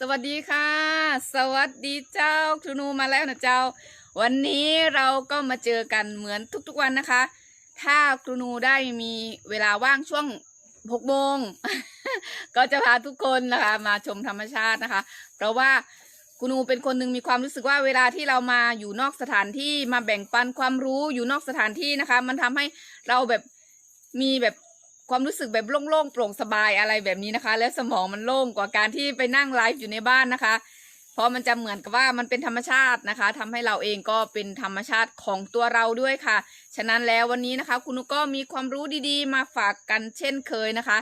สวัสดีค่ะ สวัสดีเจ้าครูนูมาแล้วนะเจ้า วันนี้เราก็มาเจอกันเหมือนทุกๆวันนะคะ ถ้าครูนูได้มีเวลาว่างช่วงหกโมง ก็จะพาทุกคนนะคะ มาชมธรรมชาตินะคะ เพราะว่าครูนูเป็นคนหนึ่งมีความรู้สึกว่าเวลาที่เรามาอยู่นอกสถานที่มาแบ่งปันความรู้อยู่นอกสถานที่นะคะ มันทำให้เราแบบมีแบบ ความรู้สึกแบบโล่งๆโปร่งสบายอะไรแบบนี้นะคะ แล้วสมองมันโล่งกว่าการที่ไปนั่งไลฟ์อยู่ในบ้านนะคะ เพราะมันจะเหมือนกับว่ามันเป็นธรรมชาตินะคะทำให้เราเองก็เป็นธรรมชาติของตัวเราด้วยค่ะ ฉะนั้นแล้ววันนี้นะคะ คุณนุก็มีความรู้ดีๆ มาฝากกันเช่นเคยนะคะ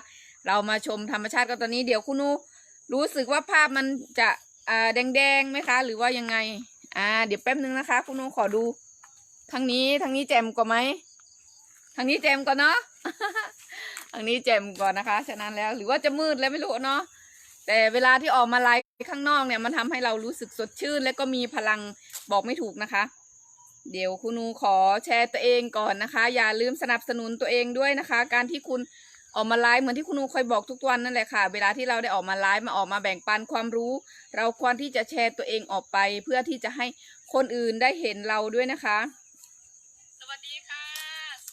เรามาชมธรรมชาติกันตอนนี้เดี๋ยวคุณนุรู้สึกว่าภาพมันจะแดงๆไหมคะ หรือว่ายังไงอ่าเดี๋ยวแป๊บนึงนะคะ คุณนุขอดูทางนี้ทางนี้แจ่มกว่าไหมทางนี้แจ่มกว่าเนาะ ทางนี้แจ่มก่อนนะคะ ฉะนั้นแล้วหรือว่าจะมืดแล้วไม่รู้เนาะแต่เวลาที่ออกมาไลฟ์ข้างนอกเนี่ยมันทำให้เรารู้สึกสดชื่น และก็มีพลังบอกไม่ถูกนะคะ เดี๋ยวคุณนูขอแชร์ตัวเองก่อนนะคะ อย่าลืมสนับสนุนตัวเองด้วยนะคะ การที่คุณออกมาไลฟ์เหมือนที่คุณนูคอยบอกทุกวันนั่นแหละค่ะ เวลาที่เราได้ออกมาไลฟ์มาออกมาแบ่งปันความรู้ เราควรที่จะแชร์ตัวเองออกไป เพื่อที่จะให้คนอื่นได้เห็นเราด้วยนะคะ สวัสดีค่ะ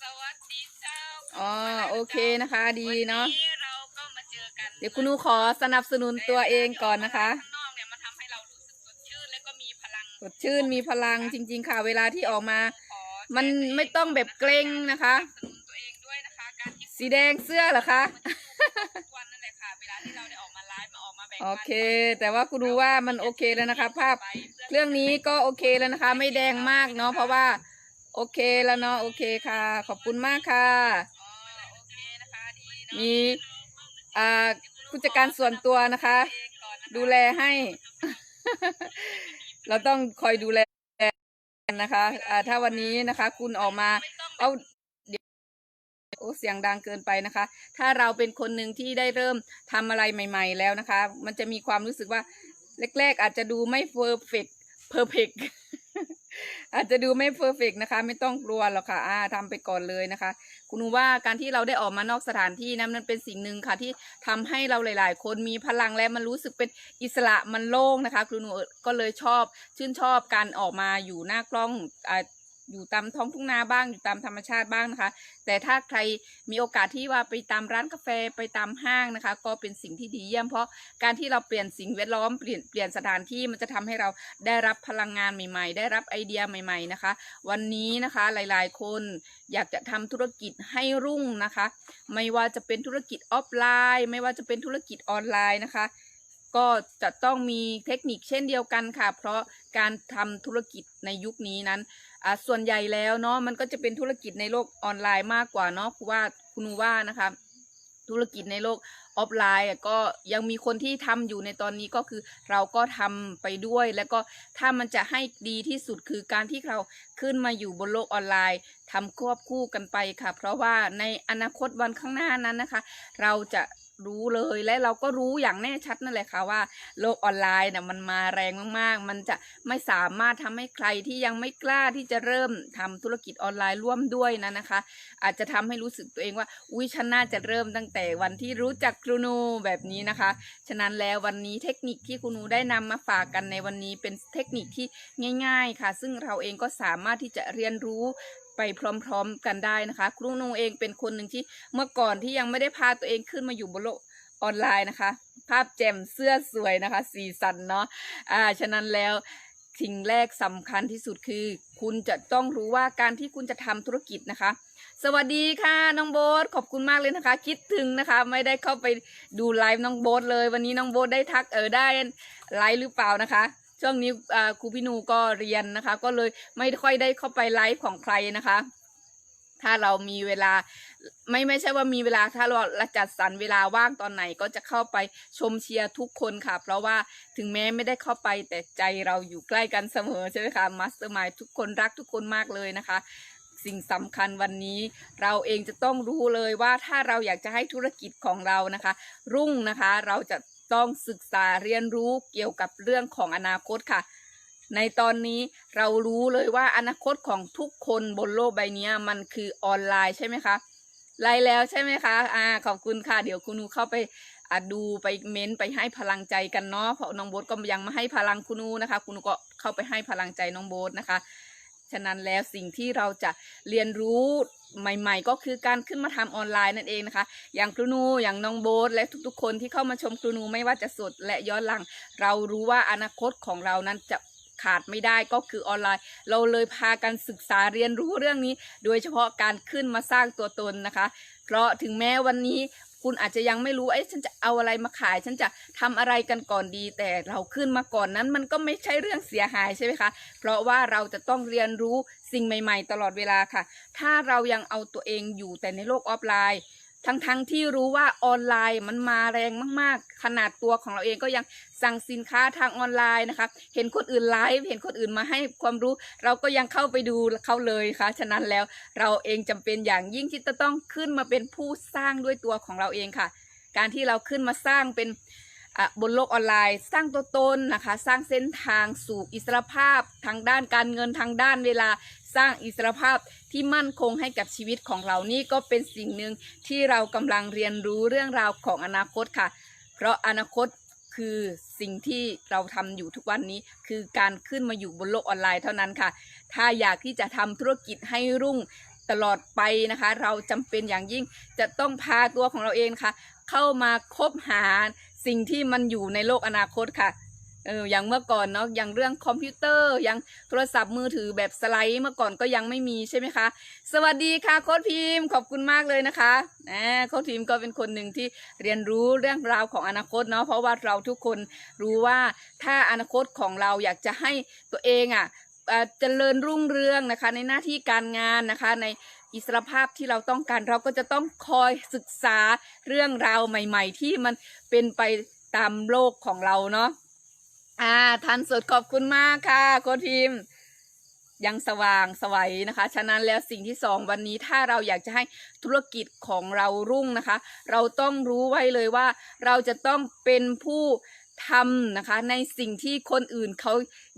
สวัสดีเจ้า อ๋อโอเคนะคะดีเนาะ วันนี้เราก็มาเจอกันเดี๋ยวคุณนูขอสนับสนุนตัวเองก่อนนะคะ ข้างนอกเนี่ยมันทำให้เรารู้สึกสดชื่นและก็มีพลังสดชื่นมีพลังจริง ๆ ค่ะ เวลาที่ออกมา ขอมันไม่ต้องแบบเกรงนะคะ สนับสนุนตัวเองด้วยนะคะ การที่สีแดงเสื้อเหรอคะทุกวันนั่นแหละค่ะ เวลาที่เราได้ออกมาไลฟ์มาออกมาแบ่งโอปันเค แต่ว่าคุณดูว่ามันโอเคแล้วนะคะ ภาพเครื่องนี้ก็โอเคแล้วนะคะ ไม่แดงมากเนาะเพราะว่า โอเคแล้วเนาะโอเคค่ะ ขอบคุณมากค่ะ มีอ่าผู้จัดการส่วนตัวนะคะเองก่อนนะคะ ดูแลให้ เราต้องคอยดูแลนะคะอ่าถ้าวันนี้นะคะ คุณออกมาไม่ต้องเอาเดี๋ยวโอ้เสียงดังเกินไปนะคะ ถ้าเราเป็นคนหนึ่งที่ได้เริ่มทำอะไรใหม่ ๆ แล้วนะคะ มันจะมีความรู้สึกว่าแรกๆอาจจะดูไม่เพอร์เฟกเพอร์เฟก อาจจะดูไม่เพอร์เฟกนะคะ ไม่ต้องกลัวหรอกค่ะอ่าทำไปก่อนเลยนะคะ คุณหนูว่าการที่เราได้ออกมานอกสถานที่นั้นมันเป็นสิ่งหนึ่งค่ะที่ทำให้เราหลาย ๆ คนมีพลังและมันรู้สึกเป็นอิสระมันโล่งนะคะ คุณหนูก็เลยชอบชื่นชอบการออกมาอยู่หน้ากล้องอ่า อยู่ตามท้องทุ่งนาบ้างอยู่ตามธรรมชาติบ้างนะคะ แต่ถ้าใครมีโอกาสที่ว่าไปตามร้านกาแฟไปตามห้างนะคะ ก็เป็นสิ่งที่ดีเยี่ยมเพราะการที่เราเปลี่ยนสิ่งแวดล้อมเปลี่ยนเปลี่ยนสถานที่มันจะทำให้เราได้รับพลังงานใหม่ๆ ได้รับไอเดียใหม่ ๆนะคะ วันนี้นะคะหลายๆ คนอยากจะทำธุรกิจให้รุ่งนะคะ ไม่ว่าจะเป็นธุรกิจออฟไลน์ ไม่ว่าจะเป็นธุรกิจออนไลน์นะคะก็จะต้องมีเทคนิคเช่นเดียวกันค่ะ เพราะการทำธุรกิจในยุคนี้นั้น อ่าส่วนใหญ่แล้วเนาะมันก็จะเป็นธุรกิจในโลกออนไลน์มากกว่าเนาะคือว่าคุณว่านะคะธุรกิจในโลกออฟไลน์ก็ยังมีคนที่ทำอยู่ในตอนนี้ก็คือเราก็ทำไปด้วย แล้วก็ถ้ามันจะให้ดีที่สุดคือการที่เราขึ้นมาอยู่บนโลกออนไลน์ทำควบคู่กันไปค่ะ เพราะว่าในอนาคตวันข้างหน้านั้นนะคะ เราจะ รู้เลย และเราก็รู้อย่างแน่ชัดนั่นแหละค่ะว่า โลกออนไลน์น่ะมันมาแรงมากๆ มันจะไม่สามารถทำให้ใครที่ยังไม่กล้าที่จะเริ่มทำธุรกิจออนไลน์ร่วมด้วยนะนะคะ อาจจะทำให้รู้สึกตัวเองว่าอุ้ยฉันน่าจะเริ่มตั้งแต่วันที่รู้จักครูนูแบบนี้นะคะ ฉะนั้นแล้ววันนี้เทคนิคที่ครูนูได้นำมาฝากกันในวันนี้เป็นเทคนิคที่ง่าย ๆค่ะ ซึ่งเราเองก็สามารถที่จะเรียนรู้ ไปพร้อมๆกันได้นะคะ ครูนูเองเป็นคนหนึ่งที่เมื่อก่อนที่ยังไม่ได้พาตัวเองขึ้นมาอยู่บนโลกออนไลน์นะคะ ภาพแจ่มเสื้อสวยนะคะ สีสันเนาะอ่าฉะนั้นแล้วสิ่งแรกสำคัญที่สุดคือ คุณจะต้องรู้ว่าการที่คุณจะทำธุรกิจนะคะ สวัสดีค่ะน้องโบ๊ทขอบคุณมากเลยนะคะ คิดถึงนะคะ ไม่ได้เข้าไปดูไลฟ์น้องโบ๊ทเลย วันนี้น้องโบ๊ทได้ทักเออได้ไลฟ์หรือเปล่านะคะ ช่วงนี้ครูพี่นูก็เรียนนะคะ ก็เลยไม่ค่อยได้เข้าไปไลฟ์ของใครนะคะ ถ้าเรามีเวลาไม่ไม่ใช่ว่ามีเวลาถ้าเราจัดสรรเวลาว่างตอนไหนก็จะเข้าไปชมเชียร์ทุกคนค่ะ เพราะว่าถึงแม้ไม่ได้เข้าไปแต่ใจเราอยู่ใกล้กันเสมอใช่ไหมคะมาสเตอร์มายทุกคนรักทุกคนมากเลยนะคะสิ่งสำคัญวันนี้เราเองจะต้องรู้เลยว่าถ้าเราอยากจะให้ธุรกิจของเรานะคะ รุ่งนะคะเราจะ ต้องศึกษาเรียนรู้เกี่ยวกับเรื่องของอนาคตค่ะ ในตอนนี้เรารู้เลยว่าอนาคตของทุกคนบนโลกใบนี้มันคือออนไลน์ใช่ไหมคะไลน์แล้วใช่ไหมคะอ่าขอบคุณค่ะ เดี๋ยวคุณนูเข้าไปอะดูไปเม้นไปให้พลังใจกันเนาะเพราะน้องโบ๊ทก็ยังมาให้พลังคุณนูนะคะ คุณนูก็เข้าไปให้พลังใจน้องโบ๊ทนะคะ ฉะนั้นแล้วสิ่งที่เราจะเรียนรู้ใหม่ ๆ ก็คือการขึ้นมาทำออนไลน์นั่นเองนะคะ อย่างครูนูอย่างน้องโบ๊ทและทุกๆ คนที่เข้ามาชมครูนูไม่ว่าจะสดและย้อนหลัง เรารู้ว่าอนาคตของเรานั้นจะขาดไม่ได้ก็คือออนไลน์ เราเลยพากันศึกษาเรียนรู้เรื่องนี้ โดยเฉพาะการขึ้นมาสร้างตัวตนนะคะ เพราะถึงแม้วันนี้ คุณอาจจะยังไม่รู้เอ้ฉันจะเอาอะไรมาขาย ฉันจะทำอะไรกันก่อนดี แต่เราขึ้นมาก่อนนั้นมันก็ไม่ใช่เรื่องเสียหายใช่ไหมคะ เพราะว่าเราจะต้องเรียนรู้สิ่งใหม่ ๆ ตลอดเวลาค่ะ ถ้าเรายังเอาตัวเองอยู่แต่ในโลกออฟไลน์ ทั้งๆทที่รู้ว่าออนไลน์มันมาแรงมาก ๆ ขนาดตัวของเราเองก็ยังสั่งสินค้าทางออนไลน์นะคะ เห็นคนอื่นไลฟ์เห็นคนอื่นมาให้ความรู้ เราก็ยังเข้าไปดูเขาเลยค่ะฉะนั้นแล้วเราเองจำเป็นอย่างยิ่งที่จะต้องขึ้นมาเป็นผู้สร้างด้วยตัวของเราเองค่ะ การที่เราขึ้นมาสร้างเป็นบนโลกออนไลน์ สร้างตัวตนนะคะ สร้างเส้นทางสู่อิสรภาพทางด้านการเงินทางด้านเวลา สร้างอิสรภาพที่มั่นคงให้กับชีวิตของเรานี่ก็เป็นสิ่งหนึ่งที่เรากำลังเรียนรู้เรื่องราวของอนาคตค่ะ เพราะอนาคตคือสิ่งที่เราทำอยู่ทุกวันนี้คือการขึ้นมาอยู่บนโลกออนไลน์เท่านั้นค่ะ ถ้าอยากที่จะทำธุรกิจให้รุ่งตลอดไปนะคะ เราจำเป็นอย่างยิ่งจะต้องพาตัวของเราเองค่ะ เข้ามาคบหาสิ่งที่มันอยู่ในโลกอนาคตค่ะ เอออย่างเมื่อก่อนเนาะอย่างเรื่องคอมพิวเตอร์อย่างโทรศัพท์มือถือแบบสไลด์เมื่อก่อนก็ยังไม่มีใช่ไหมคะ สวัสดีค่ะโค้ดพิมพ์ขอบคุณมากเลยนะคะอ่าโค้ดพิมพ์ก็เป็นคนหนึ่งที่เรียนรู้เรื่องราวของอนาคตเนาะเพราะว่าเราทุกคนรู้ว่าถ้าอนาคตของเราอยากจะให้ตัวเองอะเอ่อเจริญรุ่งเรืองนะคะ ในหน้าที่การงานนะคะในอิสรภาพที่เราต้องการเราก็จะต้องคอยศึกษาเรื่องราวใหม่ ๆ ที่มันเป็นไปตามโลกของเราเนาะ อ่าทันสดขอบคุณมากค่ะโค้ชพิมพ์ยังสว่างสวัยนะคะ ฉะนั้นแล้วสิ่งที่สองวันนี้ถ้าเราอยากจะให้ธุรกิจของเรารุ่งนะคะ เราต้องรู้ไว้เลยว่า เราจะต้องเป็นผู้ทำนะคะ ในสิ่งที่คนอื่นเขา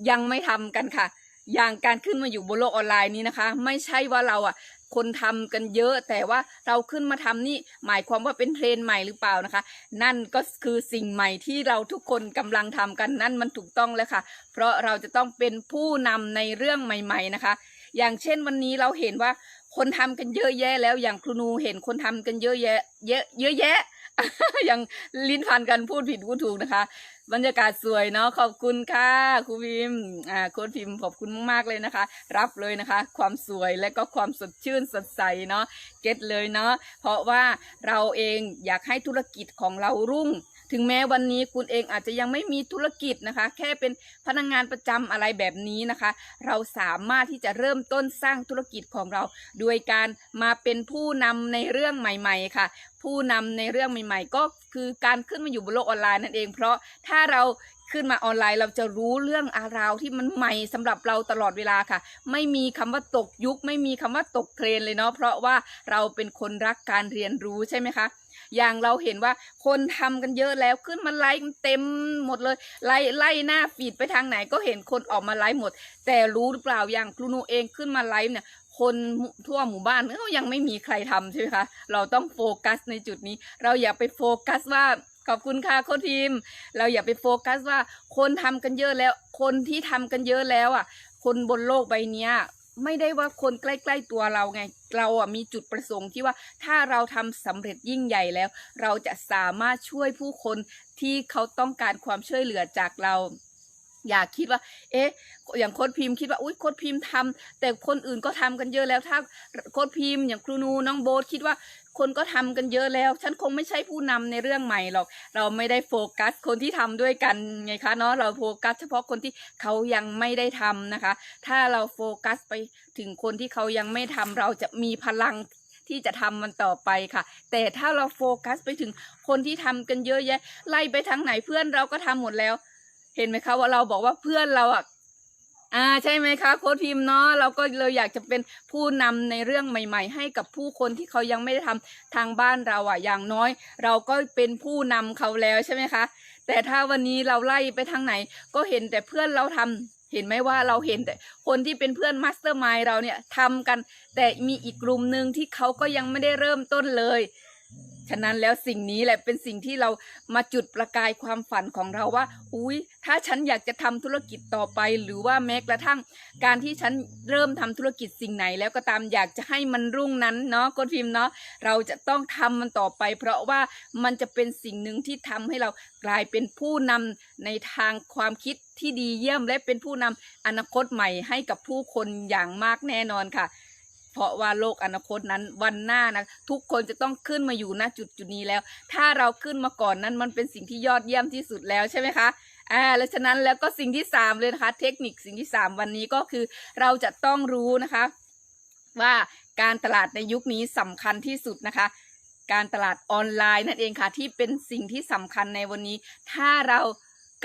ยังไม่ทำกันค่ะ อย่างการขึ้นมาอยู่บนโลกออนไลน์นี้นะคะ ไม่ใช่ว่าเราอะ คนทำกันเยอะ แต่ว่าเราขึ้นมาทำนี่หมายความว่าเป็นเทรนใหม่หรือเปล่านะคะ นั่นก็คือสิ่งใหม่ที่เราทุกคนกำลังทำกันนั่นมันถูกต้องแล้วค่ะ เพราะเราจะต้องเป็นผู้นำในเรื่องใหม่ ๆนะคะ อย่างเช่นวันนี้เราเห็นว่าคนทำกันเยอะแยะแล้วอย่างครูนูเห็นคนทำกันเยอะแยะ เยอะเยอะแยะ อยังลิ้นพันกันพูดผิดพูดถูกนะคะบรรยากาศสวยเนาะขอบคุณค่ะครูพิมพ์อ่าโค้ดพิมพ์ขอบคุณมากๆเลยนะคะ รับเลยนะคะ ความสวยและก็ความสดชื่นสดใสเนาะเก็ตเลยเนาะเพราะว่าเราเองอยากให้ธุรกิจของเรารุ่ง ถึงแม้วันนี้คุณเองอาจจะยังไม่มีธุรกิจนะคะ แค่เป็นพนักงงานประจำอะไรแบบนี้นะคะ เราสามารถที่จะเริ่มต้นสร้างธุรกิจของเรา โดยการมาเป็นผู้นำในเรื่องใหม่ ๆ ค่ะ ผู้นำในเรื่องใหม่ ๆ ก็ คือการขึ้นมาอยู่บนโลกออนไลน์นั่นเอง เพราะถ้าเราขึ้นมาออนไลน์เราจะรู้เรื่องอาราวที่มันใหม่สำหรับเราตลอดเวลาค่ะ ไม่มีคำว่าตกยุค ไม่มีคำว่าตกเทรนเลยเนาะเพราะว่าเราเป็นคนรักการเรียนรู้ใช่ไหมคะ อย่างเราเห็นว่าคนทำกันเยอะแล้วขึ้นมาไลฟ์เต็มหมดเลยไล่ไล่หน้าฟีดไปทางไหนก็เห็นคนออกมาไลฟ์หมด แต่รู้หรือเปล่าอย่างครูนูเองขึ้นมาไลฟ์เนี่ย คนทั่วหมู่บ้านก็ยังไม่มีใครทำใช่ไหมคะ เราต้องโฟกัสในจุดนี้ เราอย่าไปโฟกัสว่าขอบคุณค่ะโค้ชทีม เราอย่าไปโฟกัสว่าคนทำกันเยอะแล้ว คนที่ทำกันเยอะแล้วอะ คนบนโลกใบเนี้ยไม่ได้ว่าคนใกล้ ๆ ตัวเราไง เราอะมีจุดประสงค์ที่ว่าถ้าเราทำสำเร็จยิ่งใหญ่แล้ว เราจะสามารถช่วยผู้คนที่เขาต้องการความช่วยเหลือจากเรา อย่าคิดว่า เอ๊ะ อย่างโค้ดพิมพ์คิดว่า อุ้ยโค้ดพิมพ์ทำแต่คนอื่นก็ทำกันเยอะแล้ว ถ้าโค้ดพิมพ์อย่างครูนูน้องโบ๊ทคิดว่าคนก็ทำกันเยอะแล้ว ฉันคงไม่ใช่ผู้นำในเรื่องใหม่หรอก เราไม่ได้โฟกัสคนที่ทำด้วยกันไงคะเนาะ เราโฟกัสเฉพาะคนที่เขายังไม่ได้ทำนะคะ ถ้าเราโฟกัสไปถึงคนที่เขายังไม่ทำเราจะมีพลังที่จะทำมันต่อไปค่ะ แต่ถ้าเราโฟกัสไปถึงคนที่ทำกันเยอะแยะ ไล่ไปทางไหนเพื่อนเราก็ทำหมดแล้ว เห็นไหมคะว่าเราบอกว่าเพื่อนเราอะอ่าใช่ไหมคะโค้ดพิมพ์เนาะเราก็เลยอยากจะเป็นผู้นำในเรื่องใหม่ ๆ ให้กับผู้คนที่เขายังไม่ได้ทำทางบ้านเราอะอย่างน้อย เราก็เป็นผู้นำเขาแล้วใช่ไหมคะแต่ถ้าวันนี้เราไล่ไปทางไหน ก็เห็นแต่เพื่อนเราทำเห็นไหมว่าเราเห็นแต่คนที่เป็นเพื่อนมาสเตอร์มายเราเนี่ยทำกัน แต่มีอีกกลุ่มหนึ่งที่เขาก็ยังไม่ได้เริ่มต้นเลย ฉะนั้นแล้วสิ่งนี้แหละเป็นสิ่งที่เรามาจุดประกายความฝันของเราว่า อุ้ยถ้าฉันอยากจะทำธุรกิจต่อไป หรือว่าแม้กระทั่ง การที่ฉันเริ่มทำธุรกิจสิ่งไหน แล้วก็ตามอยากจะให้มันรุ่งนั้นเนาะก้นพิมพ์เนาะเราจะต้องทำมันต่อไป เพราะว่ามันจะเป็นสิ่งหนึ่งที่ทำให้เรากลายเป็นผู้นำในทางความคิดที่ดีเยี่ยมและเป็นผู้นำอนาคตใหม่ให้กับผู้คนอย่างมากแน่นอนค่ะ เพราะว่าโลกอนาคตนั้นวันหน้านะทุกคนจะต้องขึ้นมาอยู่ณจุดจุดนี้แล้ว ถ้าเราขึ้นมาก่อนนั้นมันเป็นสิ่งที่ยอดเยี่ยมที่สุดแล้วใช่ไหมคะอ่าแล้วฉะนั้นแล้วก็สิ่งที่สามเลยนะคะ เทคนิคสิ่งที่สามวันนี้ก็คือเราจะต้องรู้นะคะ ว่าการตลาดในยุคนี้สำคัญที่สุดนะคะ การตลาดออนไลน์นั่นเองค่ะที่เป็นสิ่งที่สำคัญในวันนี้ ถ้าเรา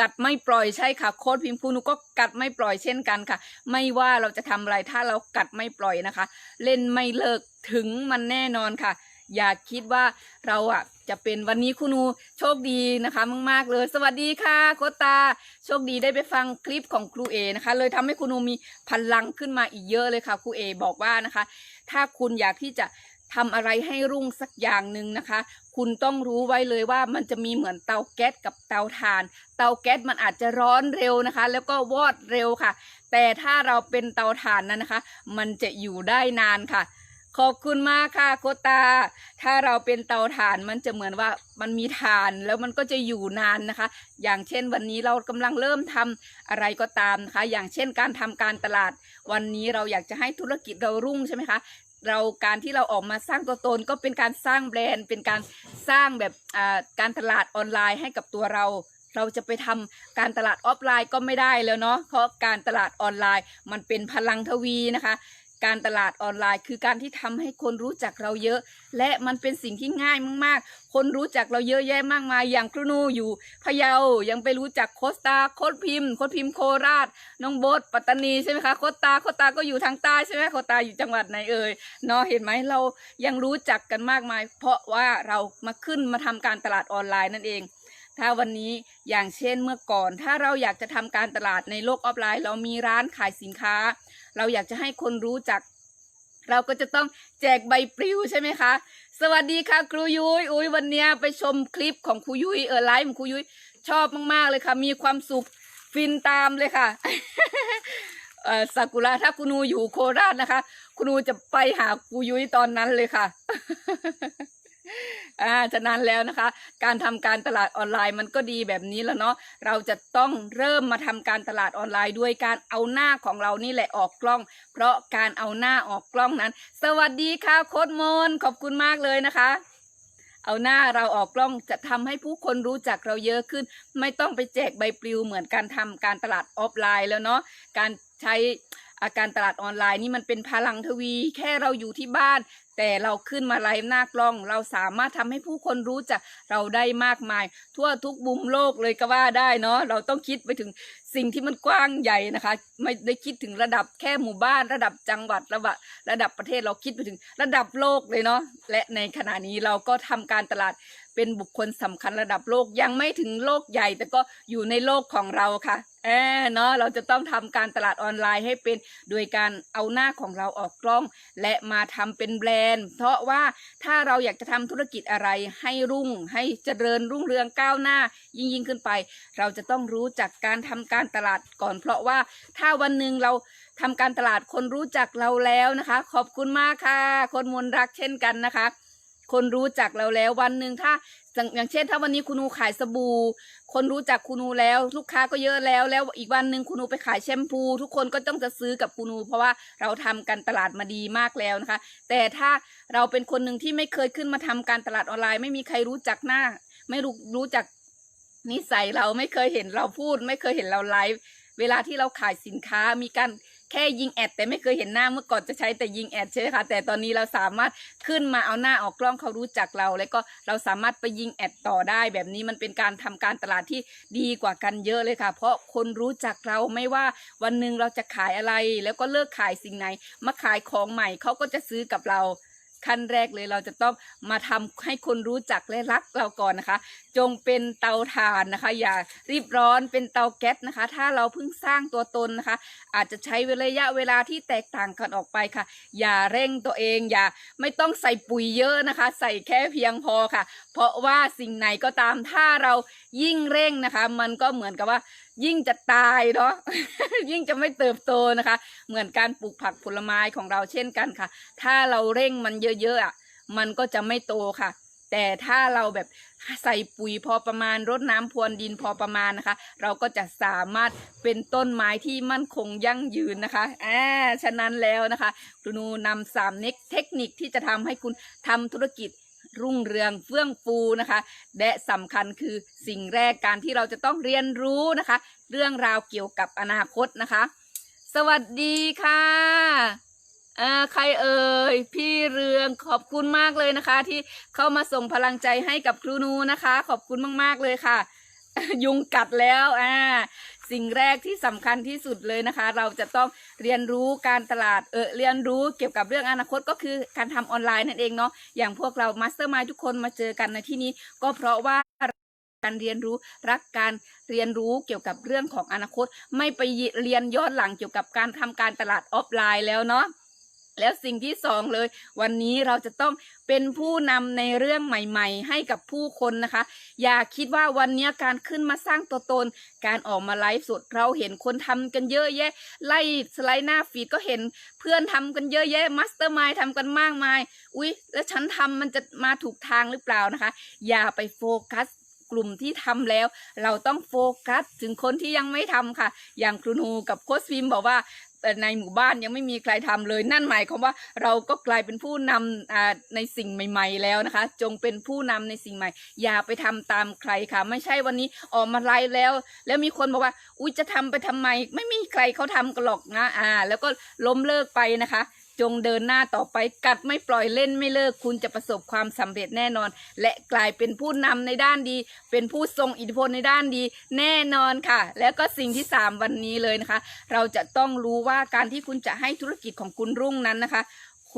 กัดไม่ปล่อยใช่ค่ะโค้ดพิมพ์คูนุก็กัดไม่ปล่อยเช่นกันค่ะ ไม่ว่าเราจะทำอะไรถ้าเรากัดไม่ปล่อยนะคะ เล่นไม่เลิกถึงมันแน่นอนค่ะ อย่าคิดว่าเราอะจะเป็นวันนี้คุณูโชคดีนะคะมากๆเลย สวัสดีค่ะโคตา โชคดีได้ไปฟังคลิปของครูเอนะคะ เลยทำให้คุณูมีพลังขึ้นมาอีกเยอะเลยค่ะครูเอบอกว่านะคะ ถ้าคุณอยากที่จะทำอะไรให้รุ่งสักอย่างหนึ่งนะคะ คุณต้องรู้ไว้เลยว่ามันจะมีเหมือนเตาแก๊สกับเตาถ่าน เตาแก๊สมันอาจจะร้อนเร็วนะคะ แล้วก็วอดเร็วค่ะ แต่ถ้าเราเป็นเตาถ่านนั้นนะคะ มันจะอยู่ได้นานค่ะ ขอบคุณมากค่ะโคตา ถ้าเราเป็นเตาถ่านมันจะเหมือนว่ามันมีถ่านแล้วมันก็จะอยู่นานนะคะ อย่างเช่นวันนี้เรากำลังเริ่มทำอะไรก็ตามนะคะ อย่างเช่นการทำการตลาด วันนี้เราอยากจะให้ธุรกิจเรารุ่งใช่ไหมคะ เราการที่เราออกมาสร้างตัวตนก็เป็นการสร้างแบรนด์ เป็นการสร้างแบบอ่าการตลาดออนไลน์ให้กับตัวเรา เราจะไปทำการตลาดออฟไลน์ก็ไม่ได้แล้วเนาะเพราะการตลาดออนไลน์มันเป็นพลังทวีนะคะ การตลาดออนไลน์ คือการที่ทำให้คนรู้จักเราเยอะ และมันเป็นสิ่งที่ง่ายมากๆ คนรู้จักเราเยอะแยะมากมาย อย่างครูนูอยู่พะเยายังไปรู้จักโคสตาโคดพิมพ์โคดพิมพ์โคราช น้องโบทปัตตานีใช่ไหมคะโคตาโคตาก็อยู่ทางใต้ใช่ไหมโคตาอยู่จังหวัดไหนเอ่ยเนาะเห็นไหมเรายังรู้จักกันมากมาย เพราะว่าเรามาขึ้นมาทำการตลาดออนไลน์นั่นเองถ้าวันนี้อย่างเช่นเมื่อก่อน ถ้าเราอยากจะทำการตลาดในโลกออฟไลน์ เรามีร้านขายสินค้า เราอยากจะให้คนรู้จัก เราก็จะต้องแจกใบปลิวใช่ไหมคะ สวัสดีค่ะครูยุย้ยอุ้ยวันนี้ไปชมคลิปของครูยุ้ยเออไลฟ์ของครูยุ้ยชอบมากๆเลยค่ะ มีความสุขฟินตามเลยค่ะเอ่อซากุระถ้าคุณนูอยู่โคราชนะคะ คุณนูจะไปหาครูยุ้ยตอนนั้นเลยค่ะ อ่าฉะนั้นแล้วนะคะ การทำการตลาดออนไลน์มันก็ดีแบบนี้แล้วเนาะเราจะต้องเริ่มมาทำการตลาดออนไลน์ด้วยการเอาหน้าของเรานี่แหละออกกล้อง เพราะการเอาหน้าออกกล้องนั้น สวัสดีค่ะโคดมนขอบคุณมากเลยนะคะเอาหน้าเราออกกล้องจะทำให้ผู้คนรู้จักเราเยอะขึ้น ไม่ต้องไปแจกใบปลิวเหมือนการทำการตลาดออฟไลน์แล้วเนาะการใช้ อาการตลาดออนไลน์นี่มันเป็นพลังทวี แค่เราอยู่ที่บ้าน แต่เราขึ้นมาไลฟ์หน้ากล้อง เราสามารถทำให้ผู้คนรู้จักเราได้มากมาย ทั่วทุกมุมโลกเลยก็ว่าได้เนาะเราต้องคิดไปถึงสิ่งที่มันกว้างใหญ่นะคะ ไม่ได้คิดถึงระดับแค่หมู่บ้าน ระดับจังหวัดระดับระดับประเทศเราคิดไปถึงระดับโลกเลยเนาะและในขณะนี้เราก็ทำการตลาดเป็นบุคคลสำคัญระดับโลกยังไม่ถึงโลกใหญ่ แต่ก็อยู่ในโลกของเราค่ะ แออเนาะเราจะต้องทำการตลาดออนไลน์ให้เป็นโดยการเอาหน้าของเราออกกล้อง และมาทำเป็นแบรนด์ เพราะว่าถ้าเราอยากจะทำธุรกิจอะไรให้รุ่ง ให้เจริญรุ่งเรืองก้าวหน้า ยิ่งยิ่งขึ้นไป เราจะต้องรู้จักการทำการตลาดก่อน เพราะว่าถ้าวันหนึ่งเราทำการตลาดคนรู้จักเราแล้วนะคะ ขอบคุณมากค่ะ คนมนรักเช่นกันนะคะ คนรู้จักเราแล้ววันหนึ่งถ้า อย่างอย่างเช่น ถ้าวันนี้คุณนูขายสบู่ คนรู้จักคุณนูแล้ว ลูกค้าก็เยอะแล้ว แล้วอีกวันหนึ่งคุณนูไปขายแชมพู ทุกคนก็ต้องจะซื้อกับคุณนู เพราะว่าเราทำการตลาดมาดีมากแล้วนะคะ แต่ถ้าเราเป็นคนหนึ่งที่ไม่เคยขึ้นมาทำการตลาดออนไลน์ ไม่มีใครรู้จักหน้า ไม่รู้รู้จักนิสัยเราไม่เคยเห็นเราพูด ไม่เคยเห็นเราไลฟ์เวลาที่เราขายสินค้ามีการ แค่ยิงแอดแต่ไม่เคยเห็นหน้าเมื่อก่อนจะใช้แต่ยิงแอดใช่ไหมคะแต่ตอนนี้เราสามารถขึ้นมาเอาหน้าออกกล้องเขารู้จักเรา แล้วก็เราสามารถไปยิงแอดต่อได้แบบนี้มันเป็นการทำการตลาดที่ดีกว่ากันเยอะเลยค่ะ เพราะคนรู้จักเราไม่ว่าวันหนึ่งเราจะขายอะไร แล้วก็เลิกขายสิ่งไหน มาขายของใหม่เขาก็จะซื้อกับเราขั้นแรกเลยเราจะต้องมาทำให้คนรู้จักและรักเราก่อนนะคะ จงเป็นเตาถ่านนะคะ อย่ารีบร้อนเป็นเตาแก๊สนะคะ ถ้าเราเพิ่งสร้างตัวตนนะคะ อาจจะใช้ระยะเวลาที่แตกต่างกันออกไปค่ะ อย่าเร่งตัวเองอย่าไม่ต้องใส่ปุ๋ยเยอะนะคะ ใส่แค่เพียงพอค่ะ เพราะว่าสิ่งไหนก็ตามถ้าเรายิ่งเร่งนะคะ มันก็เหมือนกับว่ายิ่งจะตายเนาะยิ่งจะไม่เติบโตนะคะ เหมือนการปลูกผักผลไม้ของเราเช่นกันค่ะ ถ้าเราเร่งมันเยอะๆอะมันก็จะไม่โตค่ะ แต่ถ้าเราแบบใส่ปุ๋ยพอประมาณรดน้ำพรวนดินพอประมาณนะคะ เราก็จะสามารถเป็นต้นไม้ที่มั่นคงยั่งยืนนะคะอ่าฉะนั้นแล้วนะคะครูนูนำสามเน็กเทคนิคที่จะทำให้คุณทำธุรกิจรุ่งเรืองเฟื่องฟูนะคะ และสำคัญคือสิ่งแรกการที่เราจะต้องเรียนรู้นะคะ เรื่องราวเกี่ยวกับอนาคตนะคะ สวัสดีค่ะ อ่าใครเอ่ยพี่เรืองขอบคุณมากเลยนะคะ ที่เข้ามาส่งพลังใจให้กับครูนูนะคะ ขอบคุณมากๆเลยค่ะ ยุงกัดแล้วอ่าสิ่งแรกที่สำคัญที่สุดเลยนะคะ เราจะต้องเรียนรู้การตลาดเออเรียนรู้เกี่ยวกับเรื่องอนาคตก็คือการทำออนไลน์นั่นเองเนาะอย่างพวกเรามาสเตอร์มายทุกคนมาเจอกันในที่นี้ ก็เพราะว่าการเรียนรู้รักการเรียนรู้เกี่ยวกับเรื่องของอนาคต ไม่ไปเรียนย้อนหลังเกี่ยวกับการทำการตลาดออฟไลน์แล้วเนาะ แล้วสิ่งที่สองเลย วันนี้เราจะต้องเป็นผู้นำในเรื่องใหม่ๆ ให้กับผู้คนนะคะ อย่าคิดว่าวันนี้การขึ้นมาสร้างตัวตน การออกมาไลฟ์สดเราเห็นคนทำกันเยอะแยะ ไล่สไลด์หน้าฟีดก็เห็นเพื่อนทำกันเยอะแยะมาสเตอร์มายทำกันมากมาย อุ๊ย แล้วฉันทำมันจะมาถูกทางหรือเปล่านะคะ อย่าไปโฟกัสกลุ่มที่ทำแล้ว เราต้องโฟกัสถึงคนที่ยังไม่ทำค่ะ อย่างครูนูกับโค้ชฟิล์มบอกว่า ในหมู่บ้านยังไม่มีใครทำเลย นั่นหมายความว่าเราก็กลายเป็นผู้นำอ่าในสิ่งใหม่ ๆ แล้วนะคะ จงเป็นผู้นำในสิ่งใหม่ อย่าไปทำตามใครค่ะ ไม่ใช่วันนี้ออกมาไล่แล้ว แล้วมีคนบอกว่าอุ้ยจะทำไปทำไม ไม่มีใครเขาทำกันหรอกนะอ่า แล้วก็ล้มเลิกไปนะคะ จงเดินหน้าต่อไปกัดไม่ปล่อยเล่นไม่เลิก คุณจะประสบความสำเร็จแน่นอน และกลายเป็นผู้นำในด้านดี เป็นผู้ทรงอิทธิพลในด้านดี แน่นอนค่ะ แล้วก็สิ่งที่สามวันนี้เลยนะคะ เราจะต้องรู้ว่าการที่คุณจะให้ธุรกิจของคุณรุ่งนั้นนะคะ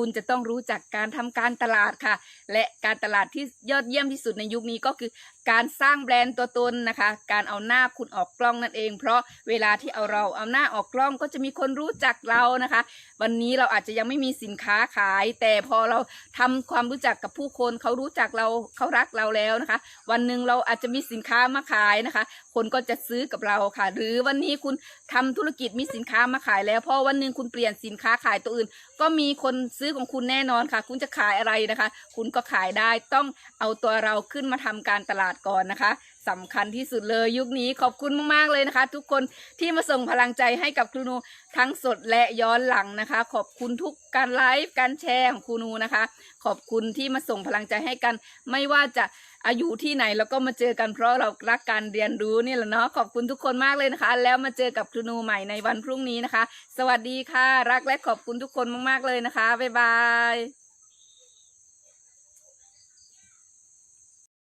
คุณจะต้องรู้จักการทำการตลาดค่ะ และการตลาดที่ยอดเยี่ยมที่สุดในยุคนี้ก็คือ การสร้างแบรนด์ตัวตนนะคะ การเอาหน้าคุณออกกล้องนั่นเอง เพราะเวลาที่เอาเราเอาหน้าออกกล้องก็จะมีคนรู้จักเรานะคะ วันนี้เราอาจจะยังไม่มีสินค้าขาย แต่พอเราทำความรู้จักกับผู้คนเขารู้จักเราเขารักเราแล้วนะคะ วันหนึ่งเราอาจจะมีสินค้ามาขายนะคะคนก็จะซื้อกับเราค่ะ หรือวันนี้คุณทำธุรกิจมีสินค้ามาขายแล้วพอวันหนึ่งคุณเปลี่ยนสินค้าขายตัวอื่น ก็มีคนซื้อของคุณแน่นอนค่ะ คุณจะขายอะไรนะคะ คุณก็ขายได้ต้องเอาตัวเราขึ้นมาทำการตลาดก่อนนะคะสำคัญที่สุดเลยยุคนี้ขอบคุณมากๆเลยนะคะ ทุกคนที่มาส่งพลังใจให้กับครูนูทั้งสดและย้อนหลังนะคะ ขอบคุณทุกการไลฟ์การแชร์ของครูนูนะคะ ขอบคุณที่มาส่งพลังใจให้กัน ไม่ว่าจะ อายุที่ไหนแล้วก็มาเจอกันเพราะเรารักการเรียนรู้นี่แหละเนาะขอบคุณทุกคนมากเลยนะคะ แล้วมาเจอกับครูนูใหม่ในวันพรุ่งนี้นะคะ สวัสดีค่ะ รักและขอบคุณทุกคนมากๆเลยนะคะบ๊ายบาย